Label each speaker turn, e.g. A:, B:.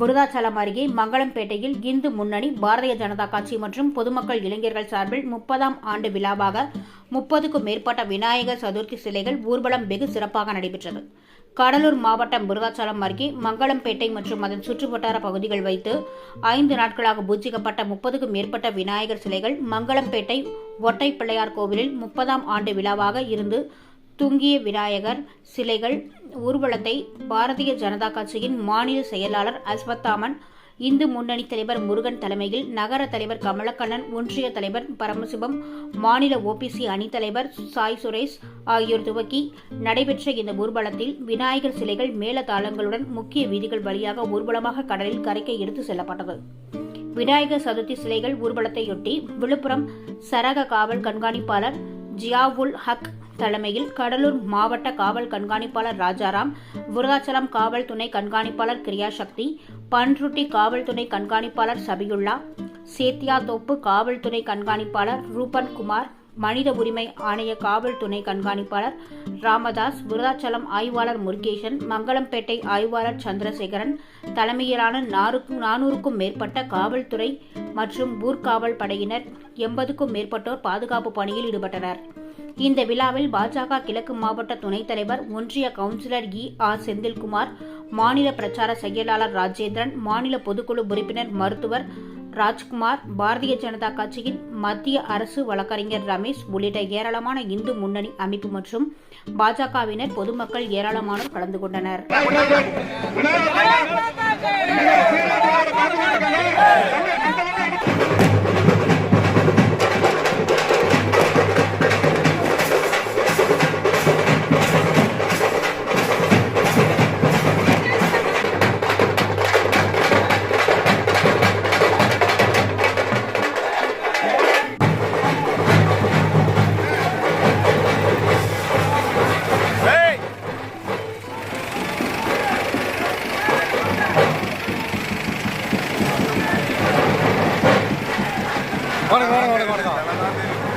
A: விருதாச்சலம் அருகே மங்களம்பேட்டையில் இந்து முன்னணி பாரதிய ஜனதா கட்சி மற்றும் பொதுமக்கள் இளைஞர்கள் சார்பில் முப்பதாம் ஆண்டு விழாவாக முப்பதுக்கும் மேற்பட்ட விநாயகர் சதுர்த்தி சிலைகள் ஊர்வலம் வெகு சிறப்பாக நடைபெற்றது. கடலூர் மாவட்டம் விருதாச்சலம் அருகே மங்களம்பேட்டை மற்றும் அதன் சுற்றுவட்டார பகுதிகள் வைத்து ஐந்து நாட்களாக பூஜிக்கப்பட்ட முப்பதுக்கும் மேற்பட்ட விநாயகர் சிலைகள் மங்களம்பேட்டை ஒட்டை பிள்ளையார் கோவிலில் முப்பதாம் ஆண்டு விழாவாக இருந்து துங்கிய விநாயகர் சிலைகள் ஊர்வலத்தை பாரதிய ஜனதா கட்சியின் மாநில செயலாளர் அஸ்வத்தாமன் இந்து முன்னணி தலைவர் முருகன் தலைமையில் நகர தலைவர் கமலக்கண்ணன் ஒன்றிய தலைவர் பரமசிவம் மாநில ஓபிசி அணித்தலைவர் சாய் சுரேஷ் ஆகியோர் துவக்கி நடைபெற்ற இந்த ஊர்வலத்தில் விநாயகர் சிலைகள் மேளதாளங்களுடன் முக்கிய வீதிகள் வழியாக ஊர்வலமாக கடலில் கரைக்க எடுத்து செல்லப்பட்டது. விநாயகர் சதுர்த்தி சிலைகள் ஊர்வலத்தையொட்டி விழுப்புரம் சரக காவல் கண்காணிப்பாளர் ஜியாவுல் ஹக் தலைமையில் கடலூர் மாவட்ட காவல் கண்காணிப்பாளர் ராஜாராம் விருதாச்சலம் காவல் துணை கண்காணிப்பாளர் கிரியாசக்தி பன்ருட்டி காவல் துணை கண்காணிப்பாளர் சபியுல்லா சேத்தியாத்தோப்பு காவல்துறை கண்காணிப்பாளர் ரூபன் குமார் மனித உரிமை ஆணைய காவல் துணை கண்காணிப்பாளர் ராமதாஸ் விருதாச்சலம் ஆய்வாளர் முருகேசன் மங்களம்பேட்டை ஆய்வாளர் சந்திரசேகரன் தலைமையிலான நாறுக்கும் நானூறுக்கும் மேற்பட்ட காவல்துறை மற்றும் ஊர்காவல் படையினர் எண்பதுக்கும் மேற்பட்டோர் பாதுகாப்பு பணியில் ஈடுபட்டனர். இந்த விழாவில் பாஜக கிழக்கு மாவட்ட துணைத் தலைவர் ஒன்றிய கவுன்சிலர் இ. ஆர். செந்தில்குமார் மாநில பிரச்சார செயலாளர் ராஜேந்திரன் மாநில பொதுக்குழு உறுப்பினர் மருத்துவர் ராஜ்குமார் பாரதிய ஜனதா கட்சியின் மத்திய அரசு வழக்கறிஞர் ரமேஷ் உள்ளிட்ட ஏராளமான இந்து முன்னணி அமைப்பு மற்றும் பாஜகவினர் பொதுமக்கள் ஏராளமானோர் கலந்து கொண்டனர்.
B: 我々我々我々